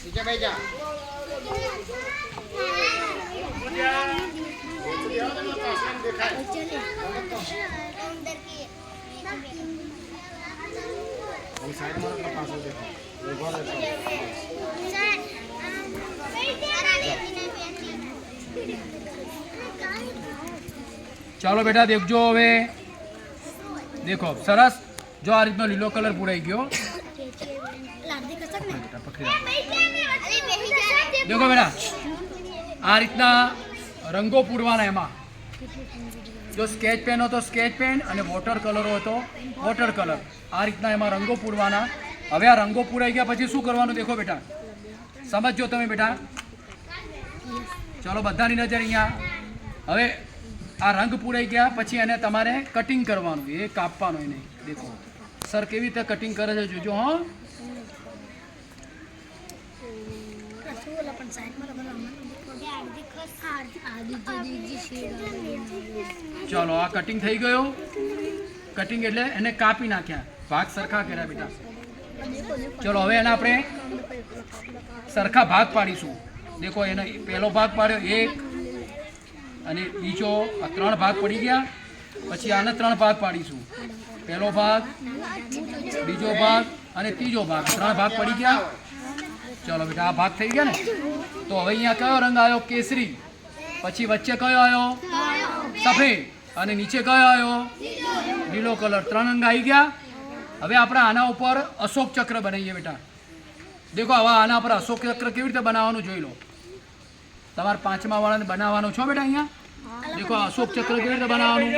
નીચે બેસી જા હું સાઈડમાં રખ, પાછળ દેખાય. ઊભો રહે. ચાલો બેટા દેખજો હવે દેખો સરસ જો આ રીતનો લીલો કલર પૂરાઈ ગયો બેટા બેટા. આ રીતના રંગો પૂરવાના એમાં. જો સ્કેચ પેન હતો, સ્કેચ પેન અને વોટર કલર હતો, વોટર કલર. આ રીતના એમાં રંગો પૂરવાના. હવે આ રંગો પૂરાઈ ગયા પછી શું કરવાનું દેખો બેટા? સમજજો તમે બેટા. ચલો બધાની નજર અહીંયા. હવે આ રંગ પૂરાઈ ગયા પછી એને તમારે કટિંગ કરવાનું. એ કાપવાનું એને. દેખો. સર કેવી રીતે કટિંગ કરે છે જોજો, હો. ચલો આ કટિંગ થઈ ગયો કટિંગ એટલે એને કાપી નાખ્યા ભાગ સરખા કર્યા બેટા ચલો હવે એના આપણે સરખા ભાગ પાડીશું દેખો એને પહેલો ભાગ પાડ્યો એક અને બીજો આ ત્રણ ભાગ પડી ગયા પછી આને ત્રણ ભાગ પાડીશું પહેલો ભાગ બીજો ભાગ અને ત્રીજો ભાગ ત્રણ ભાગ પડી ગયા ચલો બેટા, આ ભાગ થઈ ગયા ને? તો હવે અહીંયા કયો રંગ આવ્યો? કેસરી. પછી વચ્ચે કયો આવ્યો? સફેદ. અને નીચે કયો આવ્યો? લીલો કલર. ત્રણ રંગ આવી ગયા. હવે આપણે આના ઉપર અશોક ચક્ર બનાવીએ બેટા. દેખો, હવે આના પર અશોક ચક્ર કેવી રીતે બનાવવાનું જોઈ લો. તમારે પાંચમા વાળાને બનાવવાનું છો બેટા અહીંયા? દેખો અશોક ચક્ર કેવી રીતે બનાવવાનું?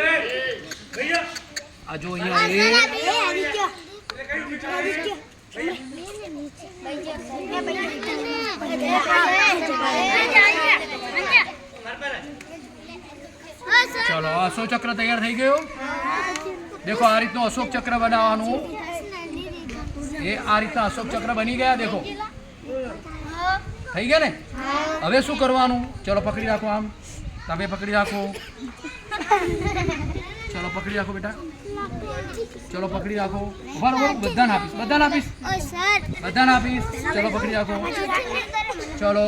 આ જો અહીંયા એ ચલો અશોક ચક્ર તૈયાર થઈ ગયું? દેખો, આ રીતનું અશોક ચક્ર બનાવવાનું. એ આ રીતના અશોક ચક્ર બની ગયા, દેખો. થઈ ગયા ને? હવે શું કરવાનું? ચલો, પકડી રાખો આમ. તમે પકડી રાખો. ચલો, પકડી રાખો બેટા. ચલો, પકડી રાખો. ઊભા રહો, બધાને આપીશ બધાને આપીશ. બધાને આપીશ. ચલો, પકડી રાખો. ચલો.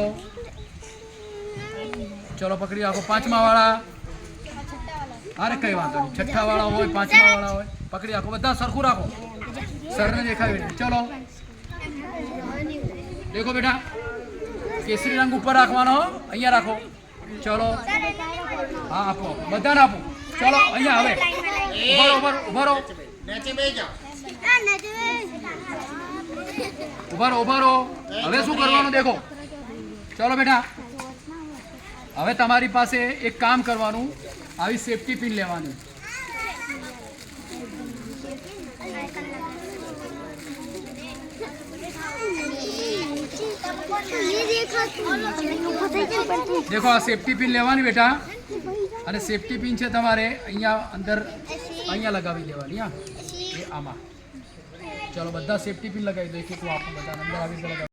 ચલો, પકડી રાખો. પાંચમા વાળા અરે કઈ વાંધો નહીં. છઠ્ઠા વાળા હોય પાંચમા વાળા હોય. પકડી રાખો બધા સરખું રાખો. સરને દેખાય ચલો. દેખો બેટા. કેસરી રંગ ઉપર રાખવાનો અહીંયા રાખો. ચલો. હા આપો. બધાને આપો. ચલો અહીંયા હવે. ઉભરો ઉભરો ઉભરો રહો, ઊભા રહો. નીચે બેસી જા ઊભા રહો ઊભા રહો. હવે શું કરવાનું દેખો? ચલો બેટા. હવે તમારી પાસે એક કામ કરવાનું આવી સેફટી પિન લેવાની. દેખો આ સેફટી પિન લેવાની બેટા. અને સેફટી પિન છે તમારે અહીંયા અંદર અહીંયા લગાવી દેવાની હા. એ આમાં. ચલો બધા સેફટી પિન લગાવી દો એક એક આપો બધા અંદર આવી રીતે લગાવી.